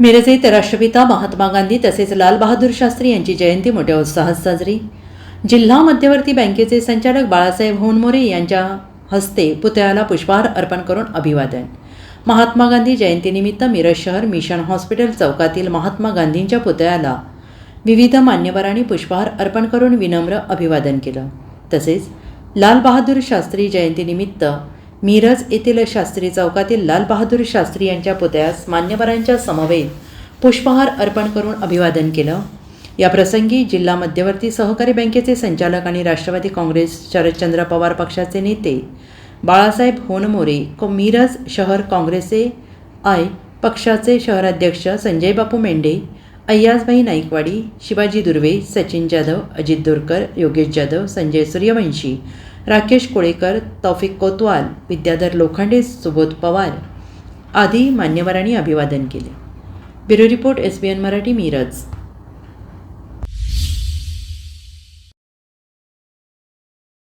मिरज राष्ट्रपिता महात्मा गांधी तसेच लालबहादूर शास्त्री यांची जयंती मोठ्या उत्साहात साजरी. जिल्हा मध्यवर्ती बँकेचे संचालक बाळासाहेब होनमोरे यांच्या हस्ते पुतळ्याला पुष्पहार अर्पण करून अभिवादन. महात्मा गांधी जयंतीनिमित्त मिरज शहर मिशन हॉस्पिटल चौकातील महात्मा गांधींच्या पुतळ्याला विविध मान्यवरांनी पुष्पहार अर्पण करून विनम्र अभिवादन केलं. तसेच लालबहादूर शास्त्री जयंतीनिमित्त मिरज येथील शास्त्री चौकातील लालबहादूर शास्त्री यांच्या पुतळ्यास मान्यवरांच्या समवेत पुष्पहार अर्पण करून अभिवादन केलं. या प्रसंगी जिल्हा मध्यवर्ती सहकारी बँकेचे संचालक आणि राष्ट्रवादी काँग्रेस शरदचंद्र पवार पक्षाचे नेते बाळासाहेब होनमोरे को मिरज शहर काँग्रेसचे आय पक्षाचे शहराध्यक्ष संजय बापू मेंढे अय्याजभाई नाईकवाडी शिवाजी दुर्वे सचिन जाधव अजित दुरकर योगेश जाधव संजय सूर्यवंशी राकेश कोळेकर तौफिक कोतवाल विद्याधर लोखंडे सुबोध पवार आदी मान्यवरांनी अभिवादन केले. Bureau report S B N Marathi Miraj.